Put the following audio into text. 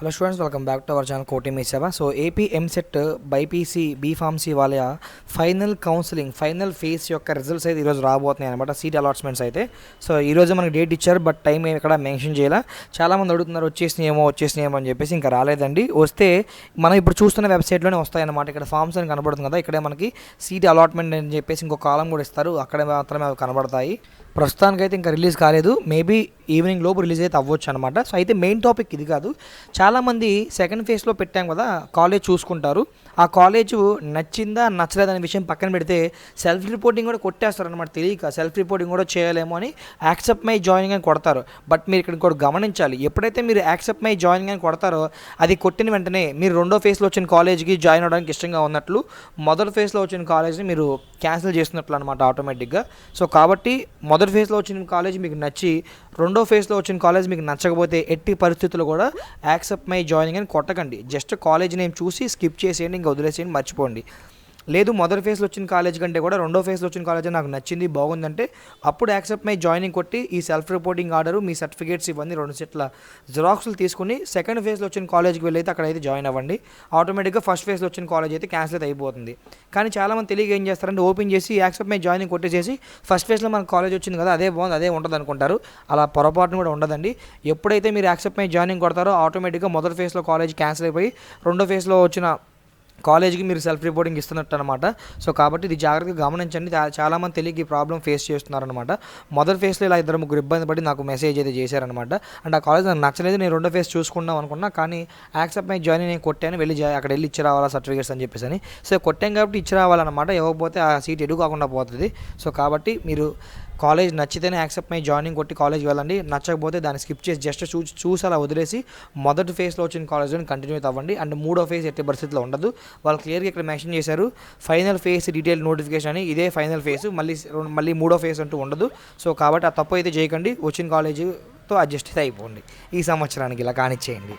Hello students welcome back to our channel కోటి మీ సేవ so AP EAMCET BiPC B pharmacy వాళ్ళ final counselling final phase యొక్క results అయితే ఈరోజు రాబోతున్నాయి అనమాట సీట్ అలాట్మెంట్స్ అయితే. సో ఈరోజు మనకి డేట్ ఇచ్చారు బట్ టైం ఏమి ఇక్కడ మెన్షన్ చేయాల. చాలామంది అడుగుతున్నారు వచ్చేసినాయేమో వచ్చేసినాయేమో అని చెప్పేసి ఇంకా రాలేదండి. వస్తే మనం ఇప్పుడు చూస్తున్న వెబ్సైట్లోనే వస్తాయన్నమాట. ఇక్కడ ఫామ్స్ అని కనబడుతుంది కదా ఇక్కడే మనకి సీట్ అలాట్మెంట్ అని చెప్పేసి ఇంకో కాలం కూడా ఇస్తారు. అక్కడ మాత్రమే అవి కనబడతాయి. ప్రస్తుతానికైతే ఇంకా రిలీజ్ కాలేదు. మేబీ ఈవినింగ్ లోపు రిలీజ్ అయితే అవ్వచ్చు అనమాట సో అయితే మెయిన్ టాపిక్ ఇది కాదు. చాలామంది సెకండ్ ఫేజ్లో పెట్టాం కదా కాలేజ్ చూసుకుంటారు. ఆ కాలేజ్ నచ్చిందా నచ్చలేదనే విషయం పక్కన పెడితే సెల్ఫ్ రిపోర్టింగ్ కూడా కొట్టేస్తారనమాట తెలియక. సెల్ఫ్ రిపోర్టింగ్ కూడా చేయలేమో అని యాక్సెప్ట్ మై జాయినింగ్ అని కొడతారు. బట్ మీరు ఇక్కడ కూడా గమనించాలి. ఎప్పుడైతే మీరు యాక్సెప్ట్ మై జాయినింగ్ అని కొడతారో అది కొట్టిన వెంటనే మీరు రెండో ఫేజ్లో వచ్చిన కాలేజ్కి జాయిన్ అవ్వడానికి ఇష్టంగా ఉన్నట్లు మొదటి ఫేజ్లో వచ్చిన కాలేజ్ని మీరు క్యాన్సిల్ చేస్తున్నట్లు అనమాట ఆటోమేటిక్గా సో కాబట్టి మొదటి ఫేజ్లో వచ్చిన కాలేజ్ మీకు నచ్చి రెండో ఫేజ్లో వచ్చిన కాలేజ్ మీకు నచ్చకపోతే ఎట్టి పరిస్థితుల్లో కూడా యాక్సెప్ట్ మై జాయినింగ్ అని కొట్టకండి. జస్ట్ కాలేజ్ నేమ్ చూసి స్కిప్ చేసేయండి ఇంకా వదిలేసేయండి మర్చిపోండి. లేదు మొదటి ఫేజ్లో వచ్చిన కాలేజ్ కంటే కూడా రెండో ఫేజ్లో వచ్చిన కాలేజ్ నాకు నచ్చింది బాగుందంటే అప్పుడు యాక్సెప్ట్ మై జాయినింగ్ కొట్టి ఈ సెల్ఫ్ రిపోర్టింగ్ ఆర్డర్ మీ సర్టిఫికేట్స్ ఇవన్నీ రెండు సెట్ల జిరాక్స్లు తీసుకుని సెకండ్ ఫేజ్లో వచ్చిన కాలేజ్కి వెళ్ళైతే అక్కడ అయితే జాయిన్ అవ్వండి ఆటోమేటిక్గా ఫస్ట్ ఫేజ్లో వచ్చిన కాలేజ్ అయితే క్యాన్సిల్ అయితే అయిపోతుంది. కానీ చాలామంది తెలియక ఏం చేస్తారంటే ఓపెన్ చేసి యాక్సెప్ట్ మై జాయినింగ్ కొట్టేసేసి ఫస్ట్ ఫేజ్లో మన కాలేజ్ వచ్చింది కదా అదే బాగుంది అదే ఉంటుంది అనుకుంటారు. అలా పొరపాటును కూడా ఉండదండి. ఎప్పుడైతే మీరు యాక్సెప్ట్ మై జాయినింగ్ కొడతారో ఆటోమేటిక్గా మొదటి ఫేజ్లో కాలేజ్ క్యాన్సిల్ అయిపోయి రెండో ఫేజ్లో వచ్చిన కాలేజ్కి మీరు సెల్ఫ్ రిపోర్టింగ్ ఇస్తున్నట్టు అనమాట సో కాబట్టి ఇది జాగ్రత్తగా గమనించండి. చాలామంది తెలియక ఈ ప్రాబ్లం ఫేస్ చేస్తున్నారనమాట మొదటి ఫేస్లో ఇలా ఇద్దరు ముగ్గురు ఇబ్బంది పడి నాకు మెసేజ్ అయితే చేశారనమాట అండ్ ఆ కాలేజ్ నాకు నచ్చలేదు నేను రెండో ఫేస్ చూసుకుందాం అనుకున్నా కానీ యాక్సెప్ట్ మై జాయిన్ నేను కొట్టాను వెళ్ళి అక్కడ వెళ్ళి ఇచ్చి రావాలా సర్టిఫికేట్స్ అని చెప్పేసి అని. సో కొట్టాం కాబట్టి ఇచ్చి రావాలన్నమాట. ఇవ్వకపోతే ఆ సీట్ ఎడు కాకుండా పోతుంది. సో కాబట్టి మీరు కాలేజ్ నచ్చితేనే యాక్సెప్ట్ మై జాయినింగ్ కొట్టి కాలేజ్ వెళ్ళండి. నచ్చకపోతే దాన్ని స్కిప్ చేసి జస్ట్ చూ చూసి అలా వదిలేసి మొదటి ఫేజ్లో వచ్చిన కాలేజ్లో కంటిన్యూ అవ్వండి. అండ్ మూడో ఫేజ్ ఎట్టి పరిస్థితిలో ఉండదు. వాళ్ళు క్లియర్గా ఇక్కడ మెన్షన్ చేశారు ఫైనల్ ఫేజ్ డీటెయిల్ నోటిఫికేషన్ అని ఇదే ఫైనల్ ఫేజ్. మళ్ళీ మళ్ళీ మూడో ఫేజ్ అంటూ ఉండదు. సో కాబట్టి ఆ తప్పు అయితే చేయకండి. వచ్చిన కాలేజీతో అడ్జస్ట్ అయితే అయిపోండి. ఈ సంవత్సరానికి ఇలా కానిచ్చేయండి.